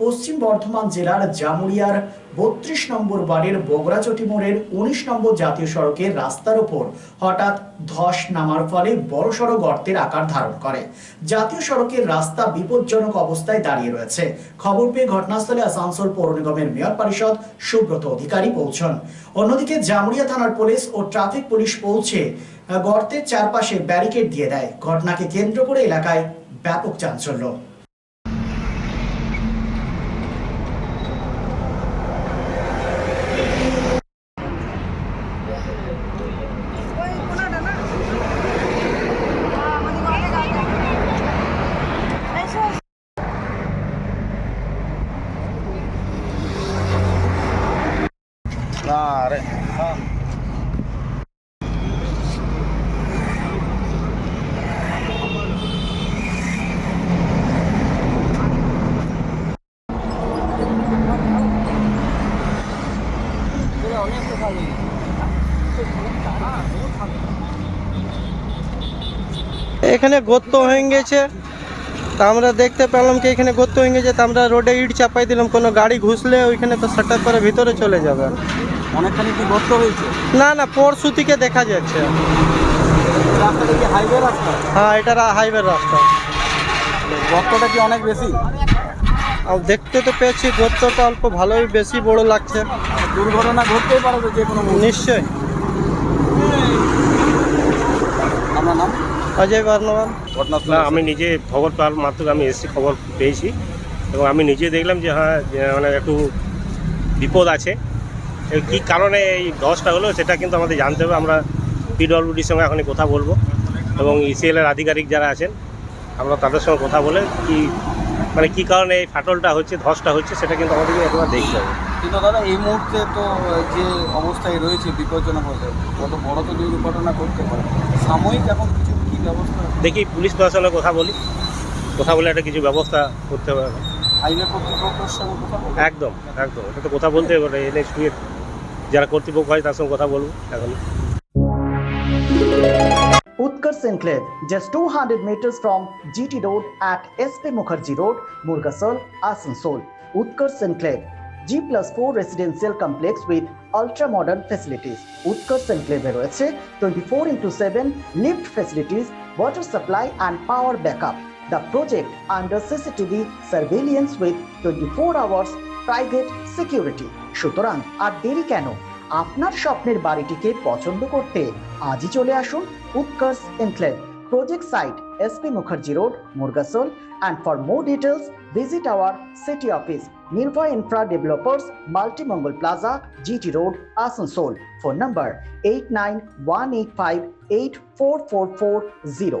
পশ্চিম বর্ধমান জেলার জামুরিয়ার বত্রিশ নম্বর বাড়ির বগরাচটি মোড়ের উনিশ নম্বর জাতীয় সড়কের রাস্তার ওপর হঠাৎ ধস নামার ফলে বড়সড় গর্তের আকার ধারণ করে। জাতীয় সড়কের রাস্তা বিপজ্জনক অবস্থায় দাঁড়িয়ে রয়েছে। খবর পেয়ে ঘটনাস্থলে আসানসোল পৌর নিগমের মেয়র পরিষদ সুব্রত অধিকারী পৌঁছন। অন্যদিকে জামুরিয়া থানার পুলিশ ও ট্রাফিক পুলিশ পৌঁছে গর্তের চারপাশে ব্যারিকেড দিয়ে দেয়। ঘটনাকে কেন্দ্র করে এলাকায় ব্যাপক চাঞ্চল্য ওই কোনাটা না আমাদের অনেক আগে এসো আরে এখানে গর্ত হয়ে গেছে। তা আমরা দেখতে পেলাম কি এখানে গর্ত হয়ে গেছে। তা আমরা রোডে ইট চাপাই দিলাম। কোনো গাড়ি ঘুষলে ওইখানে তো সেটার করে ভিতরে চলে যাবে। অনেকখানি কি গর্ত হয়েছে? না না পরশু থেকে দেখা যাচ্ছে। রাস্তাটা কি হাইওয়ে রাস্তা? হ্যাঁ এটা হাইওয়ে রাস্তা। গর্তটা কি অনেক বেশি? আর দেখতে তো পেয়েছি গর্তটা অল্প ভালোই বেশি বড় লাগছে। দুর্ঘটনা ঘটতেই পারে যে কোনো। নিশ্চয় নাম? অজয় ঘটনাস্থলে আমি নিজে খবর পাওয়ার মাত্র আমি এসেছি খবর পেয়েছি। এবং আমি নিজে দেখলাম যে হ্যাঁ যে মানে একটু বিপদ আছে। কী কারণে এই ধসটা হলো সেটা কিন্তু আমাদের জানতে হবে। আমরা পিডব্লিউডির সঙ্গে এখনই কথা বলব এবং ইসিএলের আধিকারিক যারা আছেন আমরা তাদের সঙ্গে কথা বলে কি মানে কী কারণে এই ফাটলটা হচ্ছে ধসটা হচ্ছে সেটা কিন্তু আমাদেরকে একবার দেখতে হবে। কিন্তু দাদা এই মুহূর্তে তো যে অবস্থায় রয়েছে বিপজ্জনক অবস্থায় কত বড় তো দুর্ঘটনা করতে পারে সাময়িক এখন কিছু কি ব্যবস্থা দেখি পুলিশ প্রশাসনের কথা বলি। কথা বলে একটা কিছু ব্যবস্থা করতে হবে। হাইওয়ে কর্তৃপক্ষের সঙ্গে কথা একদম একদম। এটা তো কথা বলতে হবে এনে শুয়ে যারা কর্তৃপক্ষ হয় তার সঙ্গে কথা বলব এখন Utkarsh Enclave, just 200 meters from GT Road at SP Mukherjee Road, Murgasol, Asansol. Utkarsh Enclave, G plus 4 residential complex with ultra modern facilities. Utkarsh Enclave রয়েছে 24 into 7 lift facilities, water supply and power backup. The project under CCTV surveillance with 24 hours private security. সুতরাং আর দেরি কেন? আপনার স্বপ্নের বাড়িটিকে পছন্দ করতে আজই চলে আসুন Utkarsh enclave, project site, S P Mukherjee road, Murgasol. And for more details visit our city office Nirbhay infra developers Multimangal plaza GT road Asansol phone number eight nine one eight five eight four four four zero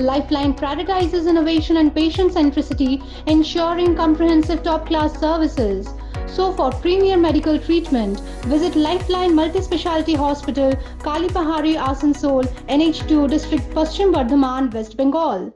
Lifeline prioritizes innovation and patient centricity, ensuring comprehensive top class services. So, for premier medical treatment, visit Lifeline Multi Speciality Hospital, Kalipahari, Asansol, NH2 District, Paschim Bardhaman, West Bengal.